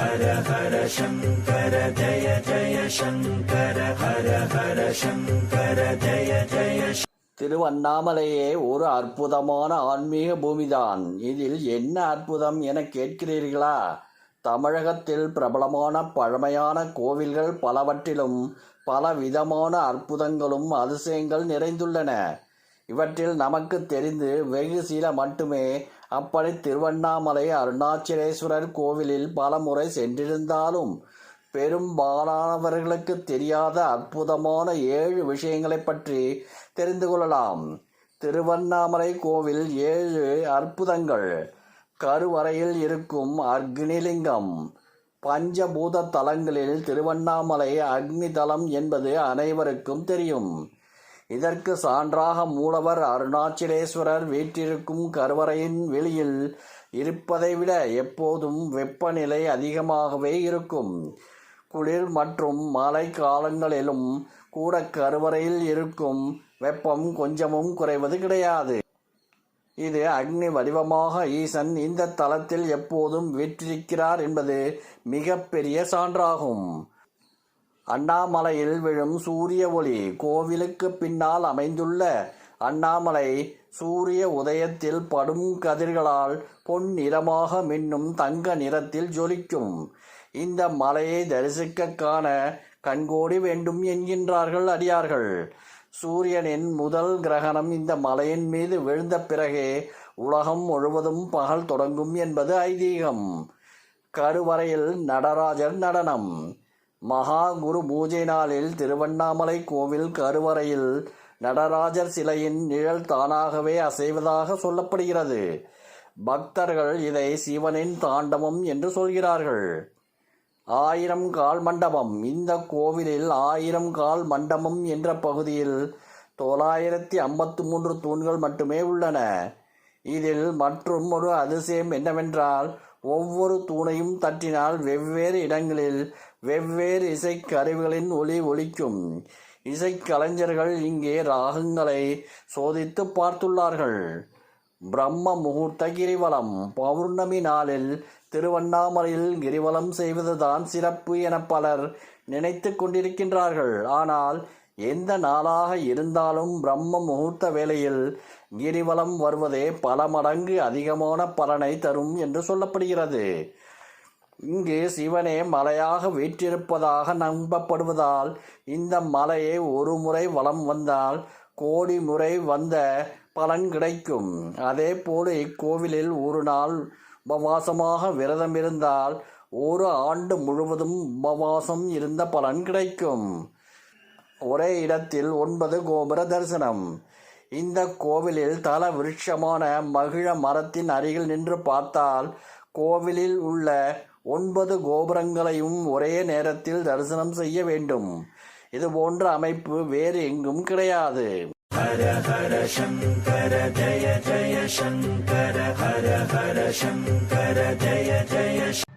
ஹர ஹர சங்கர ஜய ஜய சங்கர ஹர ஹர சங்கர ஜய ஜய திருவண்ணாமலையே ஒரு அற்புதமான ஆன்மீக பூமிதான். இதில் என்ன அற்புதம் என கேட்கிறீர்களா? தமிழகத்தில் பிரபலமான பழமையான கோவில்கள் பலவற்றிலும் பல விதமான அற்புதங்களும் அதிசயங்கள் நிறைந்துள்ளன. இவற்றில் நமக்கு தெரிந்து வெகு சில மட்டுமே அப்படி திருவண்ணாமலை அருணாச்சலேஸ்வரர் கோவிலில் பல முறை சென்றிருந்தாலும் பெரும்பாலானவர்களுக்கு தெரியாத அற்புதமான ஏழு விஷயங்களைப் பற்றி தெரிந்து கொள்ளலாம். திருவண்ணாமலை கோவில் ஏழு அற்புதங்கள். கருவறையில் இருக்கும் அக்னிலிங்கம். பஞ்சபூத தலங்களில் திருவண்ணாமலை அக்னி தலம் என்பது அனைவருக்கும் தெரியும். இதற்கு சான்றாக மூலவர் அருணாச்சலேஸ்வரர் வீற்றிருக்கும் கருவறையின் வெளியில் இருப்பதை விட எப்போதும் வெப்பநிலை அதிகமாகவே இருக்கும். குளிர் மற்றும் மழை காலங்களிலும் கூட கருவறையில் இருக்கும் வெப்பம் கொஞ்சமும் குறைவது கிடையாது. இது அக்னி வடிவமாக ஈசன் இந்த தலத்தில் எப்போதும் வீற்றிருக்கிறார் என்பது மிகப்பெரிய சான்றாகும். அண்ணாமலையில் விழும் சூரிய ஒளி கோவிலுக்கு பின்னால் அமைந்துள்ள அண்ணாமலை சூரிய உதயத்தில் படும் கதிர்களால் பொன் நிறமாக மின்னும் தங்க நிறத்தில் ஜொலிக்கும். இந்த மலையை தரிசிக்க காண கண்கோடி வேண்டும் என்கின்றார்கள் அடியார்கள். சூரியனின் முதல் கிரகணம் இந்த மலையின் மீது விழுந்த பிறகே உலகம் முழுவதும் பகல் தொடங்கும் என்பது ஐதீகம். கருவறையில் நடராஜர் நடனம். மகா குரு பூஜை நாளில் திருவண்ணாமலை கோவில் கருவறையில் நடராஜர் சிலையின் நிழல் தானாகவே அசைவதாக சொல்லப்படுகிறது. பக்தர்கள் இதை சிவனின் தாண்டவம் என்று சொல்கிறார்கள். ஆயிரம் கால் மண்டபம். இந்த கோவிலில் ஆயிரம் கால் மண்டபம் என்ற பகுதியில் தொள்ளாயிரத்தி ஐம்பத்து மூன்று தூண்கள் மட்டுமே உள்ளன. இதில் மற்றும் ஒரு அதிசயம் என்னவென்றால் ஒவ்வொரு தூணையும் தட்டினால் வெவ்வேறு இடங்களில் வெவ்வேறு இசைக்கருவிகளின் ஒலி ஒலிக்கும். இசைக்கலைஞர்கள் இங்கே ராகங்களை சோதித்து பார்த்துள்ளார்கள். பிரம்ம முகூர்த்த கிரிவலம். பௌர்ணமி நாளில் திருவண்ணாமலையில் கிரிவலம் செய்வதுதான் சிறப்பு என பலர் நினைத்து கொண்டிருக்கின்றார்கள். ஆனால் எந்த நாளாக இருந்தாலும் பிரம்ம முகூர்த்த வேளையில் கிரிவலம் வருவதே பல மடங்கு அதிகமான பலனை தரும் என்று சொல்லப்படுகிறது. இங்கு சிவனே மலையாக வீற்றிருப்பதாக நம்பப்படுவதால் இந்த மலையை ஒரு முறை வலம் வந்தால் கோடி முறை வந்த பலன் கிடைக்கும். அதே போல இக்கோவிலில் ஒரு நாள் உபவாசமாக விரதம் இருந்தால் ஒரு ஆண்டு முழுவதும் உபவாசம் இருந்த பலன் கிடைக்கும். ஒரே இடத்தில் ஒன்பது கோபுர தரிசனம். இந்த கோவிலில் தல விருட்சமான மகிழ மரத்தின் அருகில் நின்று பார்த்தால் கோவிலில் உள்ள ஒன்பது கோபுரங்களையும் ஒரே நேரத்தில் தரிசனம் செய்ய வேண்டும். இது போன்ற அமைப்பு வேறு எங்கும் கிடையாது. ஹர ஹர சங்கர ஜய ஜய சங்கர ஹர ஹர சங்கர ஜய ஜய